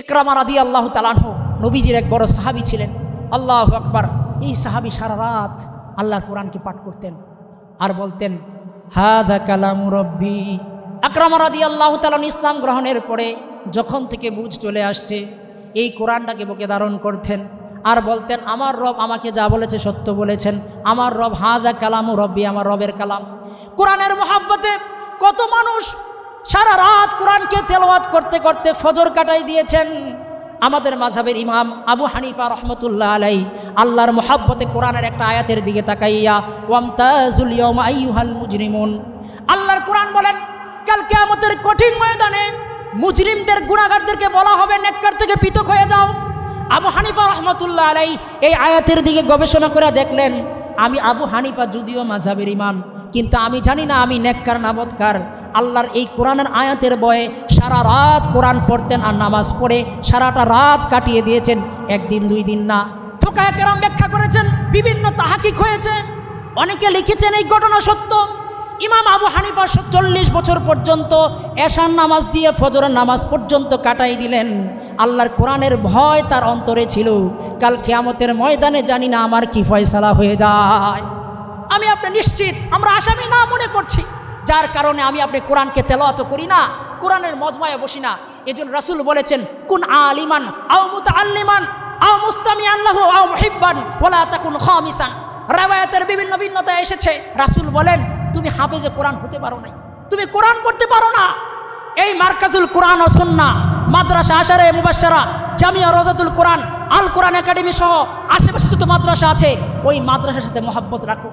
ইকরামা রাদি আল্লাহ তালাহ নবীজির এক বড় সাহাবি ছিলেন। আল্লাহ আকবার। এই সাহাবি সারা রাত আল্লাহর কোরআনকে পাঠ করতেন আর বলতেন, হাদা কালাম রব্বি। আকরামা রাদি আল্লাহ তালান ইসলাম গ্রহণের পরে যখন থেকে বুঝ চলে আসছে, এই কোরআনটাকে বুকে ধারণ করতেন আর বলতেন, আমার রব আমাকে যা বলেছে সত্য বলেছেন। আমার রব হাদা কালাম রব্বি, আমার রবের কালাম। কোরআনের মহাব্বতে কত মানুষ সারা রাত কোরআনকে তেলাওয়াত করতে করতে ফজর কাটাই দিয়েছেন। আমাদের মাঝাবের ইমাম আবু হানিফা রহমতুল্লাহ আলাই আল্লাহর মোহাব্বতে কোরআনের একটা আয়াতের দিকে তাকাইয়া, ওয়ামতাজুল ইয়ম আইয়ুহাল মুজরিমুন। আল্লাহর কোরআন বলেন কালকে কিয়ামতের কঠিন ময়দানে মুজরিমদের গুণাগারদেরকে বলা হবে, নেককার থেকে পৃথক হয়ে যাও। আবু হানিফা রহমতুল্লাহ আলাই এই আয়াতের দিকে গবেষণা করে দেখলেন, আমি আবু হানিফা যদিও মাঝাবের ইমাম, কিন্তু আমি জানি না আমি নেককার নাবৎকার আল্লাহর এই কোরআনের আয়াতের বয়ে সারা রাত কোরআন পড়তেন আর নামাজ পড়ে সারাটা রাত কাটিয়ে দিয়েছেন। একদিন, দুই দিন না। ফোকায় কেরাম ব্যাখ্যা করেছেন, বিভিন্ন তাহাকিক হয়েছে। অনেকে লিখেছেন এই ঘটনা সত্য। ইমাম আবু হানিফা চল্লিশ বছর পর্যন্ত এশার নামাজ দিয়ে ফজরের নামাজ পর্যন্ত কাটাই দিলেন। আল্লাহর কোরআনের ভয় তার অন্তরে ছিল। কাল কেয়ামতের ময়দানে জানি না আমার কি ফয়সালা হয়ে যায়। আমি আপনি নিশ্চিত, আমরা আসামি না মনে করছি। যার কারণে আমি আপনি কোরআনকে তেলাওয়াত করি না, কোরআনের মজমায় বসি না। এজন্য রাসূল বলেছেন, কোন আলিমান আও মুতাআল্লিমান, আও মুস্তামি আল্লাহ আও মুহিব্বান, ওয়ালা তাকুন খামিসান। রাবায়াতের বিভিন্ন ভিন্নতা এসেছে। রাসূল বলেন, তুমি হাফেজে কোরআন হতে পারো নাই। তুমি কোরআন পড়তে পারো না। এই মার্কাজুল কোরআন ও সুন্না মাদ্রাসা আশারে মুবাশশারা, জামিয়া রজাতুল কোরআন, আল কোরআন একাডেমি সহ আশেপাশে যত মাদ্রাসা আছে, ওই মাদ্রাসার সাথে মহাব্বত রাখো।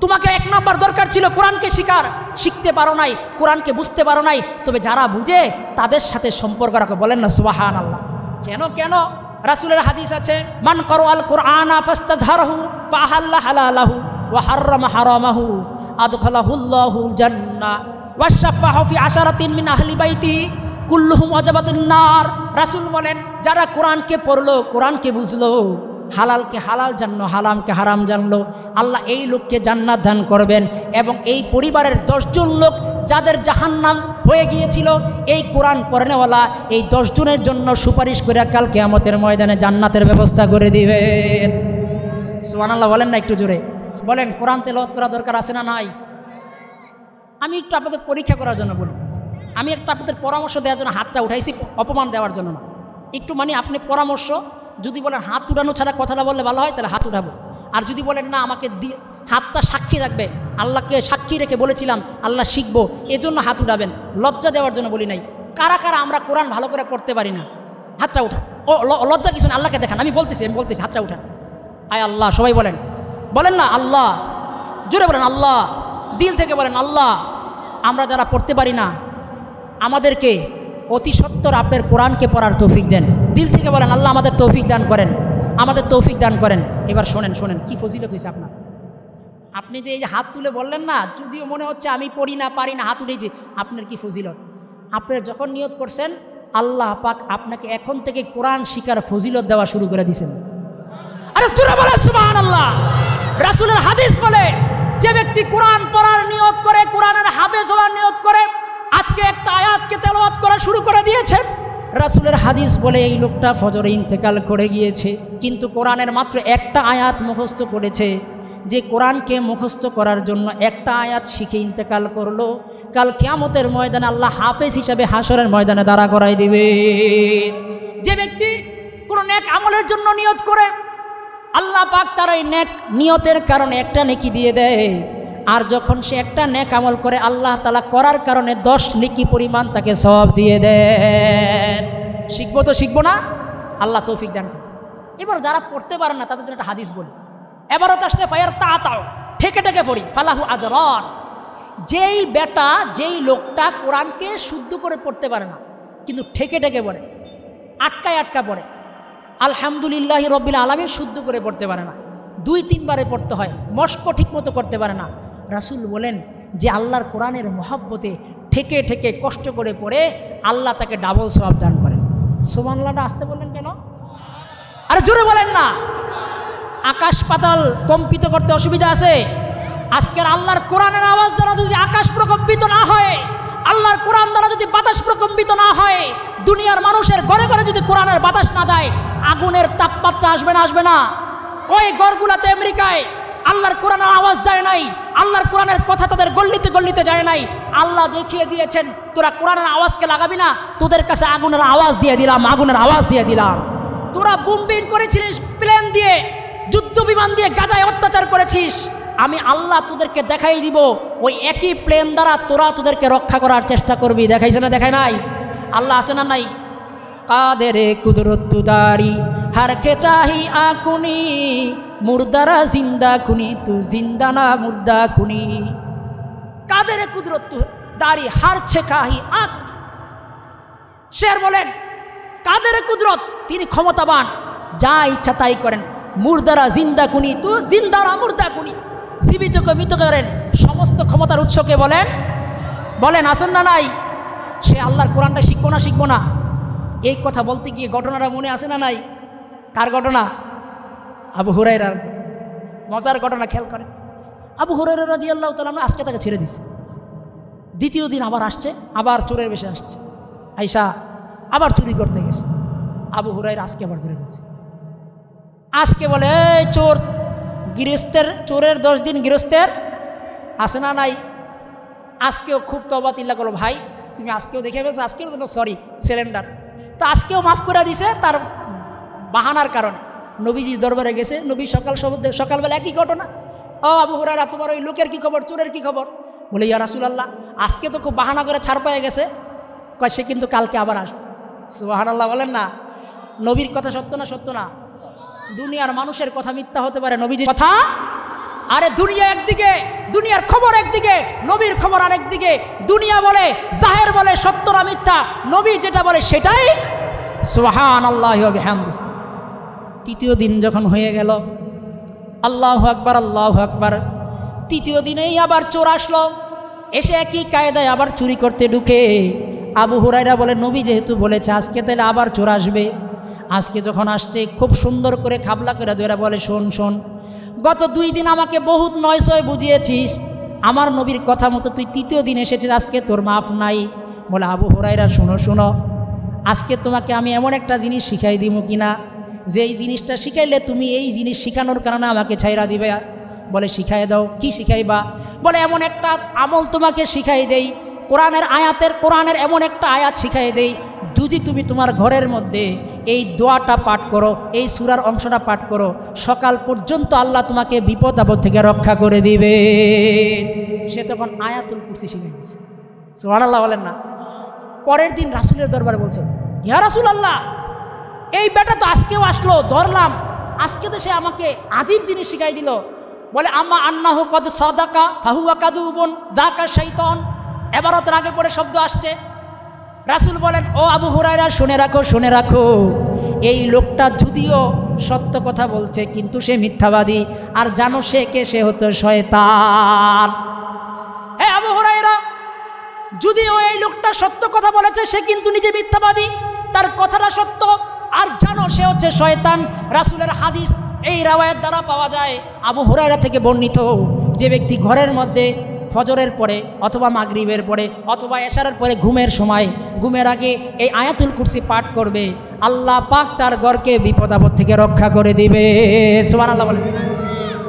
তোমাকে এক নম্বর দরকার ছিল কোরআনকে শিকার। শিখতে পারো নাই, কোরআনকে বুঝতে পারো নাই, তবে যারা বুঝে তাদের সাথে সম্পর্ক রাখো, বলেন না সুবাহান আল্লাহ কেন কেন? রাসুলের হাদিস আছে, মান করো আল কোরআনা নার। রাসূল বলেন, যারা কোরআনকে পড়ল, কোরআনকে বুঝলো হালালকে হালাল জানলো, হারামকে হারাম জানলো। আল্লাহ এই লোককে জান্নাত দান করবেন এবং এই পরিবারের দশজন লোক যাদের জাহান্নাম হয়ে গিয়েছিল, এই কোরআন পড়নেওয়ালা এই দশজনের জন্য সুপারিশ করে কাল কেয়ামতের ময়দানে জান্নাতের ব্যবস্থা করে দিবেন। সোহান আল্লাহ বলেন না একটু জোরে। বলেন, কোরআন তেলাওয়াত করা দরকার আছে না নাই? আমি একটু আপনাদের পরীক্ষা করার জন্য বলি। আমি একটা আপনাদের পরামর্শ দেওয়ার জন্য হাতটা উঠাইছি, অপমান দেওয়ার জন্য না। একটু মানে আপনি পরামর্শ যদি বলেন হাত উঠানো ছাড়া কথাটা বললে ভালো হয়, তাহলে হাত উঠাবো। আর যদি বলেন না, আমাকে দিয়ে হাতটা সাক্ষী রাখবে, আল্লাহকে সাক্ষী রেখে বলেছিলাম, আল্লাহ শিখব, এজন্য হাত উঠাবেন, লজ্জা দেওয়ার জন্য বলি নাই। কারা কারা আমরা কোরআন ভালো করে পড়তে পারি না, হাতটা উঠান ও লজ্জা কিছু না, আল্লাহকে দেখান, আমি বলতেছি আমি বলতেছি, হাতটা উঠান। আয় আল্লাহ, সবাই বলেন। বলেন না, আল্লাহ, জোরে বলেন, আল্লাহ, দিল থেকে বলেন, আল্লাহ, আমরা যারা পড়তে পারি না, আমাদেরকে অতি সত্তর আপনার কোরআনকে পড়ার তৌফিক দেন। দিল থেকে বলেন, আল্লাহ আমাদের তৌফিক দান করেন, আমাদের তৌফিক দান করেন। এবার শোনেন শোনেন, কি ফজিলত হয়েছে আপনার? আপনি যে এই যে হাত তুলে বললেন না, যদিও মনে হচ্ছে আমি পড়ি না, পারি না, হাত উঠেছি, আপনার কি ফজিলত? আপনার যখন নিয়ত করছেন, আল্লাহ পাক আপনাকে এখন থেকে কোরআন শিকার ফজিলত দেওয়া শুরু করে দিয়েছেন। আরে সুরা বলে সুবহানাল্লাহ। রাসূলের হাদিস বলে, যে ব্যক্তি কোরআন পড়ার নিয়ত করে, কোরআনের হাফেজ হওয়ার নিয়ত করে, আজকে একটা আয়াতকে তেলাওয়াত করা শুরু করে দিয়েছেন রাসূলের হাদিস বলে এই লোকটা ফজরে ইন্তেকাল করে গিয়েছে, কিন্তু কোরআনের মাত্র একটা আয়াত মুখস্থ করেছে যে কোরআনকে মুখস্থ করার জন্য একটা আয়াত শিখে ইন্তেকাল করল। কাল কিয়ামতের ময়দানে আল্লাহ হাফেজ হিসাবে হাসরের ময়দানে দাঁড়া করাই দিবে। যে ব্যক্তি কোনো নেক আমলের জন্য নিয়ত করে, আল্লাহ পাক তার এই নেক নিয়তের কারণে একটা নেকি দিয়ে দেয়। আর যখন সে একটা নেক আমল করে, আল্লাহ তালা করার কারণে দশ নিকি পরিমাণ তাকে সব দিয়ে দেন। শিখব তো শিখব না? আল্লাহ তৌফিক দান। এবার যারা পড়তে পারে না, তাদের জন্য একটা হাদিস বলি। এবারও আসতে ফায়ার তা তাও ঠেকে ঠেকে পড়ি, ফালাহু আজরন। যেই বেটা, যেই লোকটা কোরআনকে শুদ্ধ করে পড়তে পারে না, কিন্তু ঠেকে ঠেকে পড়ে, আটকায় আটকা পড়ে, আলহামদুলিল্লাহ রব্বিল আলমী শুদ্ধ করে পড়তে পারে না। দুই, তিনবারে পড়তে হয়, মস্ক ঠিক মতো করতে পারে না। রাসূল বলেন যে আল্লাহর কোরআনের মহাব্বতে ঠেকে ঠেকে কষ্ট করে পড়ে আল্লাহ তাকে ডাবল সওয়াব দান করেন। সোমানলাটা আসতে বললেন কেন? আরে জোরে বলেন না। আকাশ পাতাল কম্পিত করতে অসুবিধা আছে। আজকের আল্লাহর কোরআনের আওয়াজ দ্বারা যদি আকাশ প্রকম্পিত না হয়, আল্লাহর কোরআন দ্বারা যদি বাতাস প্রকম্পিত না হয়, দুনিয়ার মানুষের ঘরে ঘরে যদি কোরআনের বাতাস না যায়, আগুনের তাপমাত্রা আসবে না আসবে না। ওই গড়গুলাতে আমেরিকায় আল্লাহর কোরআনের আওয়াজ যায় নাই, আল্লাহর কোরআনের কথা তাদের গল্লিতে গল্লিতে যায় নাই। আল্লাহ দেখিয়ে দিয়েছেন, তোরা কোরআনের আওয়াজকে লাগাবি না, তোদের কাছে আগুনের আওয়াজ দিয়ে দিলাম, আগুনের আওয়াজ দিয়ে দিলাম। তোরা বুমবিন করেছিলিস প্লেন দিয়ে, যুদ্ধ বিমান দিয়ে গাজায় অত্যাচার করেছিস। আমি আল্লাহ তোদেরকে দেখাই দিব, ওই একই প্লেন দ্বারা তোরা তোদেরকে রক্ষা করার চেষ্টা করবি। দেখাইছে না, দেখায় নাই? আল্লাহ আছে না নাই? কাদেরে কুদরতুদারি হার কে চাহি আকুনি মুর্দারা জিন্দা খুনি, তু জিন্দা না মুর্দা খুনি। কাদের কুদরত দাড়ি হারছে কাহি আক। শের বলেন, কাদের কুদরত? তিনি ক্ষমতাবান, যা ইচ্ছা তাই করেন। মুর্দারা জিন্দা কুনি তু জিন্দারা মুর্দা কুনি জীবিতকে মৃত করেন, সমস্ত ক্ষমতার উৎসকে বলেন? বলেন আসেন না নাই? সে আল্লাহর কোরআনটা শিখব না শিখব না। এই কথা বলতে গিয়ে ঘটনাটা মনে আসে না নাই? কার ঘটনা? আবু হুরাইরার মজার ঘটনা খেয়াল করেন আবু হুরাইরা রাদি আল্লাহ তালা আজকে তাকে ছেড়ে দিছে। দ্বিতীয় দিন আবার আসছে, আবার চোরের বেশে আসছে। আইসা আবার চুরি করতে গেছে। আবু হুরাইরা আজকে আবার ধরে গেছে আজকে বলে, এই চোর, গৃহস্থের, চোরের দশ দিন গৃহস্থের আসে না নাই? আজকেও খুব তবাতিল্লা করল। ভাই, তুমি আজকেও দেখে ফেলছো, আজকেও তো সরি সিলিন্ডার তো আজকেও মাফ করে দিছে, তার বাহানার কারণে। নবীজি দরবারে গেছে, নবী সকাল সব- সকালবেলা একই ঘটনা। ও আবু হুরারা তোমার ওই লোকের কী খবর, চোরের কী খবর? বলে, ইয়া রাসুলাল্লাহ, আজকে তো খুব বাহানা করে ছাড় পেয়ে গেছে। কয়, সে কিন্তু কালকে আবার আসবে। সুবাহান আল্লাহ বলেন না। নবীর কথা সত্য না সত্য না? দুনিয়ার মানুষের কথা মিথ্যা হতে পারে নবীজির কথা? আরে দুনিয়া একদিকে, দুনিয়ার খবর একদিকে, নবীর খবর আরেকদিকে। দুনিয়া বলে, জাহের বলে সত্য না মিথ্যা, নবী যেটা বলে সেটাই? সুহান আল্লাহ হামদি তৃতীয় দিন যখন হয়ে গেল, আল্লাহ আকবার আল্লাহ আকবার। তৃতীয় দিনেই আবার চোর আসলো। এসে একই কায়দায় আবার চুরি করতে ঢুকে। আবু হুরাইরা বলে, নবী যেহেতু বলেছে, আজকে তাহলে আবার চোর আসবে। আজকে যখন আসছে, খুব সুন্দর করে খাবলা করে ধরে বলে, শোন শোন, গত দুই দিন আমাকে বহুত নয়সয় বুঝিয়েছিস। আমার নবীর কথা মতো তুই তৃতীয় দিন এসেছিস, আজকে তোর মাফ নাই। বলে আবু হুরাইরা শোনো শোনো, আজকে তোমাকে আমি এমন একটা জিনিস শিখাই দিব কিনা? যে এই জিনিসটা শিখাইলে তুমি এই জিনিস শিখানোর কারণে আমাকে ছাইরা দিবে। বলে, শিখাই দাও। কি শিখাইবা? বলে, এমন একটা আমল তোমাকে শিখাই দেই। কোরআনের আয়াতের, কোরআনের এমন একটা আয়াত শিখাই দেই। যদি তুমি তোমার ঘরের মধ্যে এই দোয়াটা পাঠ করো, এই সুরার অংশটা পাঠ করো, সকাল পর্যন্ত আল্লাহ তোমাকে বিপদ আপদ থেকে রক্ষা করে দিবে। সে তখন আয়াতুল কুরসি শিখাই দিচ্ছে সোহান আল্লাহ বলেন না। পরের দিন রাসুলের দরবারে বলছে, ইয়া রাসুল আল্লাহ এই বেটা তো আজকেও আসলো, ধরলাম। আজকে তো সে আমাকে আজীব জিনিস শিখাই দিল। বলে, আম্মা আন্নাহ কদ সদাকা, ফাহুয়া কাদু বোন দাকা শৈতন এবারতের আগে পরে শব্দ আসছে। রাসুল বলেন, ও আবু হুরায়রা, শুনে রাখো শুনে রাখো। এই লোকটা যদিও সত্য কথা বলছে, কিন্তু সে মিথ্যাবাদী। আর জানো সে কে? সে হতো শয়তান। হ্যাঁ আবু হুরায়রা, যদিও এই লোকটা সত্য কথা বলেছে, সে কিন্তু নিজে মিথ্যাবাদী। তার কথাটা সত্য। আর জানো, সে হচ্ছে শয়তান। রাসুলের হাদিস এই রাওয়ায়ের দ্বারা পাওয়া যায়। আবু হরাইরা থেকে বর্ণিত যে ব্যক্তি ঘরের মধ্যে ফজরের পরে অথবা মাগরিবের পরে অথবা এশারের পরে ঘুমের সময়, ঘুমের আগে এই আয়াতুল কুরসি পাঠ করবে, আল্লাহ পাক তার গড়কে বিপদ আপদ থেকে রক্ষা করে দিবে। সুবহানাল্লাহ বলে